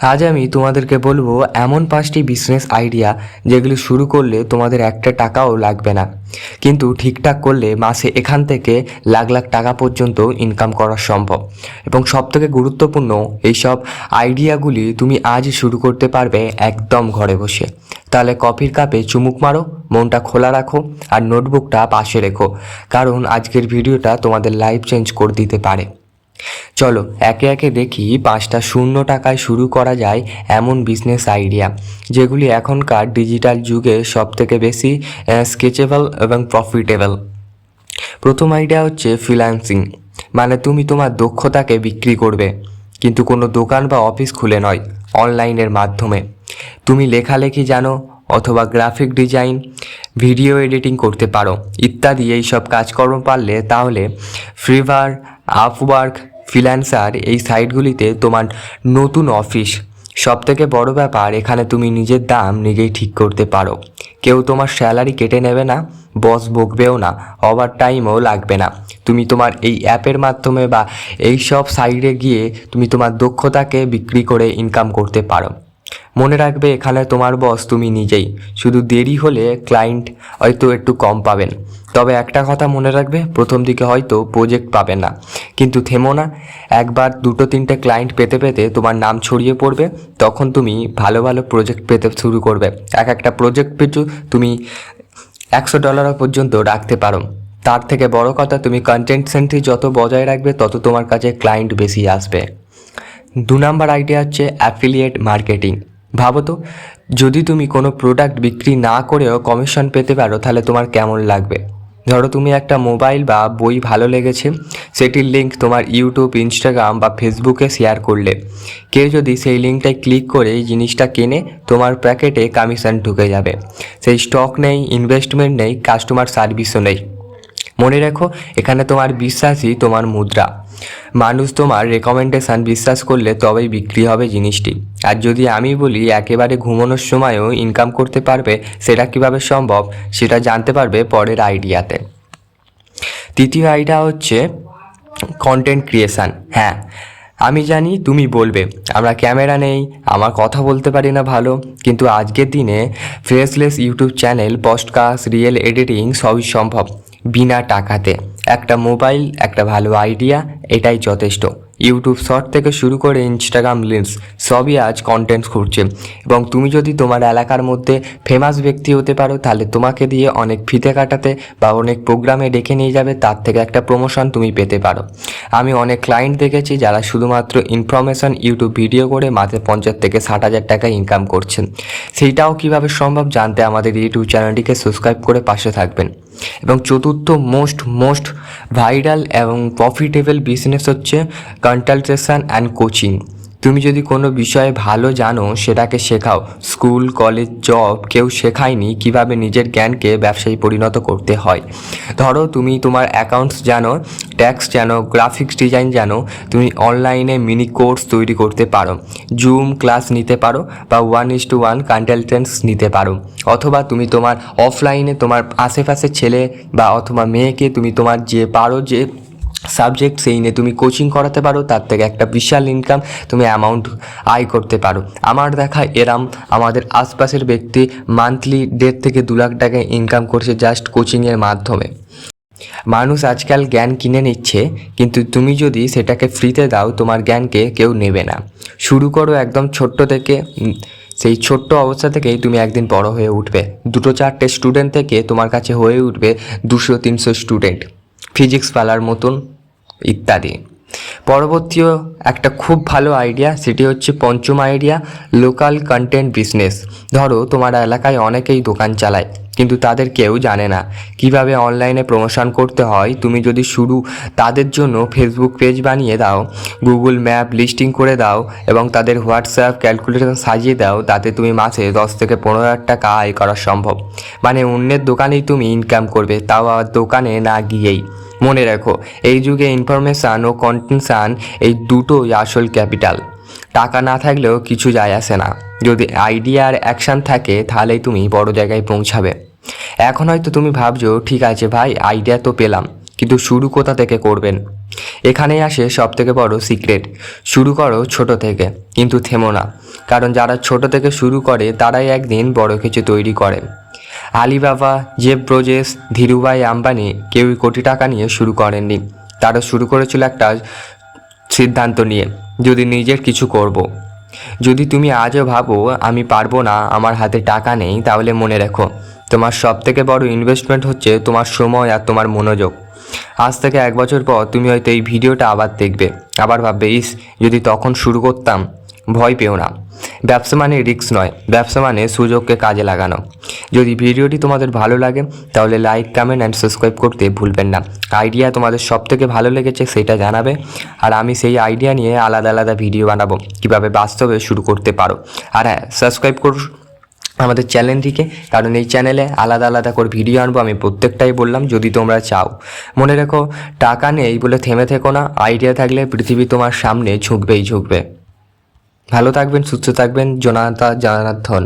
আজ আমি তোমাদেরকে বলব এমন পাঁচটি বিজনেস আইডিয়া যেগুলি শুরু করলে তোমাদের একটা টাকাও লাগবে না। কিন্তু ঠিকঠাক করলে মাসে এখান থেকে লাখ লাখ টাকা পর্যন্ত ইনকাম করা সম্ভব। এবং সবথেকে গুরুত্বপূর্ণ এইসব আইডিয়াগুলি তুমি আজই শুরু করতে পারবে একদম ঘরে বসে। তাহলে কফির কাপে চুমুক মারো, মনটা খোলা রাখো আর নোটবুকটা পাশে রেখো। কারণ আজকের ভিডিওটা তোমাদের লাইফ চেঞ্জ করে দিতে পারে। চলো, একে একে দেখি পাঁচটা শূন্য টাকায় শুরু করা যায় এমন বিজনেস আইডিয়া যেগুলি এখনকার ডিজিটাল যুগে সব থেকে বেশি স্কেচেবল এবং প্রফিটেবল প্রথম আইডিয়া হচ্ছে ফ্রিল্যান্সিং মানে তুমি তোমার দক্ষতাকে বিক্রি করবে, কিন্তু কোনো দোকান বা অফিস খুলে নয় অনলাইনের মাধ্যমে। তুমি লেখালেখি জানো অথবা গ্রাফিক ডিজাইন ভিডিও এডিটিং করতে পারো, ইত্যাদি এই সব কাজকর্ম পারলে তাহলে ফ্রিভার আপওয়ার্ক ফ্রিল্যান্সার, এই সাইটগুলিতে তোমার নতুন অফিস। সব থেকে বড় ব্যাপার, এখানে তুমি নিজের দাম নিজেই ঠিক করতে পারো। কেউ তোমার স্যালারি কেটে নেবে না, বস বকবেও না ওভার টাইমও লাগবে না। তুমি তোমার এই অ্যাপের মাধ্যমে বা এই সব সাইডে গিয়ে তুমি তোমার দক্ষতাকে বিক্রি করে ইনকাম করতে পারো। মনে রাখবে এখানে তোমার বস তুমি নিজেই। শুধু দেরি হলে ক্লায়েন্ট হয়তো একটু কম পাবেন। তবে একটা কথা মনে রাখবে, প্রথম দিকে হয়তো প্রজেক্ট পাবে না। কিন্তু থেমো না, একবার দুটো তিনটে ক্লায়েন্ট পেতে পেতে তোমার নাম ছড়িয়ে পড়বে, তখন তুমি ভালো ভালো প্রজেক্ট পেতে শুরু করবে। এক একটা প্রজেক্ট পিছু, তুমি একশো ডলার পর্যন্ত রাখতে পারো। তার থেকে বড় কথা, তুমি কন্টেন্ট সেন্ট্রি যত বজায় রাখবে, তত তোমার কাছে ক্লায়েন্ট বেশি আসবে। দু নাম্বার আইডিয়া হচ্ছে অ্যাফিলিয়েট মার্কেটিং ভাবো তো, যদি তুমি কোনো প্রোডাক্ট বিক্রি না করেও কমিশন পেতে পারো, তাহলে তোমার কেমন লাগবে? ধরো তুমি একটা মোবাইল বা বই ভালো লেগেছে, সেটির লিঙ্ক তোমার ইউটিউব ইনস্টাগ্রাম বা ফেসবুকে শেয়ার করলে। কেউ যদি সেই লিঙ্কটায় ক্লিক করে এই জিনিসটা কেনে, তোমার প্যাকেটে কমিশন ঢুকে যাবে। সেই স্টক নেই ইনভেস্টমেন্ট নেই কাস্টমার সার্ভিসও নেই। মনে রেখো, এখানে তোমার বিশ্বাসই তোমার মুদ্রা। মানুষ তোমার রেকমেন্ডেশন বিশ্বাস করলে তবেই বিক্রি হবে জিনিসটি। আর যদি আমি বলি, একেবারে ঘুমানোর সময়ও ইনকাম করতে পারবে, সেটা কীভাবে সম্ভব? সেটা জানতে পারবে পরের আইডিয়াতে তৃতীয় আইডিয়া হচ্ছে কন্টেন্ট ক্রিয়েশান হ্যাঁ আমি জানি তুমি বলবে, আমরা ক্যামেরা নেই, আমার কথা বলতে পারি না ভালো, কিন্তু আজকের দিনে faceless YouTube channel podcast reel editing সবই সম্ভব। বিনা টাকাতে। একটা মোবাইল, একটা ভালো আইডিয়া এটাই যথেষ্ট। ইউটিউব শর্ট থেকে শুরু করে ইনস্টাগ্রাম লিন্স সবই আজ কন্টেন্ট খুঁজছে এবং তুমি যদি তোমার এলাকার মধ্যে ফেমাস ব্যক্তি হতে পারো, তাহলে তোমাকে দিয়ে অনেক ফিতে কাটাতে বা অনেক প্রোগ্রামে ডেকে নিয়ে যাবে, তার থেকে একটা প্রমোশন তুমি পেতে পারো। আমি অনেক ক্লায়েন্ট দেখেছি যারা শুধুমাত্র ইনফরমেশন ইউটিউব ভিডিও করে মাসে পঞ্চাশ থেকে ষাট হাজার টাকা ইনকাম করছেন। সেইটাও কীভাবে সম্ভব জানতে আমাদের ইউটিউব চ্যানেলটিকে সাবস্ক্রাইব করে পাশে থাকবেন। এবং চতুর্থ মোস্ট মোস্ট ভাইরাল এবং প্রফিটেবল বিজনেস হচ্ছে কনসালটেশন অ্যান্ড কোচিং তুমি যদি কোনো বিষয়ে ভালো জানো, সেটাকে শেখাও। স্কুল কলেজ জব কেউ শেখায়নি কীভাবে নিজের জ্ঞানকে ব্যবসায়ী পরিণত করতে হয়। ধরো তুমি তোমার অ্যাকাউন্টস জানো ট্যাক্স জানো গ্রাফিক্স ডিজাইন জানো তুমি অনলাইনে মিনি কোর্স তৈরি করতে পারো। জুম ক্লাস নিতে পারো বা one is to one consultants নিতে পারো। অথবা তুমি তোমার অফলাইনে তোমার আশেপাশে ছেলে বা অথবা মেয়েকে তুমি তোমার যে পারো যে সাবজেক্ট সেই নিয়ে তুমি কোচিং করাতে পারো, তার থেকে একটা বিশাল ইনকাম তুমি অ্যামাউন্ট আয় করতে পারো। আমার দেখা এরাম আমাদের আশপাশের ব্যক্তি মান্থলি দেড় থেকে দু লাখ টাকা ইনকাম করছে জাস্ট কোচিংয়ের মাধ্যমে। মানুষ আজকাল জ্ঞান কিনে নিচ্ছে, কিন্তু তুমি যদি সেটাকে ফ্রিতে দাও, তোমার জ্ঞানকে কেউ নেবে না। শুরু করো একদম ছোট্ট থেকে সেই ছোট্ট অবস্থা থেকেই তুমি একদিন বড় হয়ে উঠবে। দুটো চারটে স্টুডেন্ট থেকে তোমার কাছে হয়ে উঠবে দুশো তিনশো স্টুডেন্ট ফিজিক্স পালার মতন, ইত্যাদি। পরবর্তীও একটা খুব ভালো আইডিয়া সেটি হচ্ছে পঞ্চম আইডিয়া লোকাল কন্টেন্ট বিজনেস ধরো, তোমার এলাকায় অনেকেই দোকান চালায়, কিন্তু তাদের কেউ জানে না। কীভাবে অনলাইনে প্রমোশন করতে হয়? তুমি যদি শুরু তাদের জন্য ফেসবুক পেজ বানিয়ে দাও গুগল ম্যাপ লিস্টিং করে দাও, এবং তাদের হোয়াটসঅ্যাপ ক্যালকুলেটর সাজিয়ে দাও, তাতে তুমি মাসে দশ থেকে পনেরো হাজার টাকা আয় করা সম্ভব। মানে অন্যের দোকানেই তুমি ইনকাম করবে, তাও আবার দোকানে না গিয়েই। মনে রাখো, এই যুগে ইনফরমেশান ও কন্টেনশান এই দুটোই আসল ক্যাপিটাল টাকা না থাকলেও কিছু যায় আসে না। যদি আইডিয়া আর অ্যাকশান থাকে, তাহলেই তুমি বড় জায়গায় পৌঁছাবে। এখন হয়তো তুমি ভাবছ, ঠিক আছে ভাই আইডিয়া তো পেলাম, কিন্তু শুরু কোথা থেকে করবেন? এখানেই আসে সব থেকে বড় সিক্রেট শুরু করো ছোট থেকে, কিন্তু থেমো না। কারণ যারা ছোট থেকে শুরু করে, তারাই একদিন বড় কিছু তৈরি করে। Alibaba Jeff Bezos Dhirubhai Ambani কেউই কোটি টাকা নিয়ে শুরু করেননি। তারা শুরু করেছিল একটা সিদ্ধান্ত নিয়ে, যদি নিজের কিছু করব। যদি তুমি আজও ভাবো, আমি পারব না, আমার হাতে টাকা নেই, তাহলে মনে রেখো, তোমার সব থেকে বড় ইনভেস্টমেন্ট হচ্ছে তোমার সময় আর তোমার মনোযোগ। আজ থেকে এক বছর পর তুমি হয়তো এই ভিডিওটা আবার দেখবে। আবার ভাববে, ইস, যদি তখন শুরু করতাম, ভয় পেও না। ব্যবসা মানে রিস্ক নয়, ব্যবসা মানে সুযোগকে কাজে লাগানো। যদি ভিডিওটি তোমাদের ভালো লাগে, তাহলে লাইক কমেন্ট অ্যান্ড সাবস্ক্রাইব করতে ভুলবেন না। আইডিয়া তোমাদের সব থেকে ভালো লেগেছে সেটা জানাবে, আর আমি সেই আইডিয়া নিয়ে আলাদা আলাদা ভিডিও বানাবো, কীভাবে বাস্তবে শুরু করতে পারো। আর হ্যাঁ সাবস্ক্রাইব কর আমাদের চ্যানেলটিকে কারণ এই চ্যানেলে আলাদা আলাদা করে ভিডিও আনব আমি প্রত্যেকটাই বললাম, যদি তোমরা চাও। মনে রেখো, টাকা নেই বলে থেমে থেকো না আইডিয়া থাকলে পৃথিবী তোমার সামনে ঝুঁকবেই ঝুঁকবে। ভালো থাকবেন, সুস্থ থাকবেন, জনাতা জনার্দন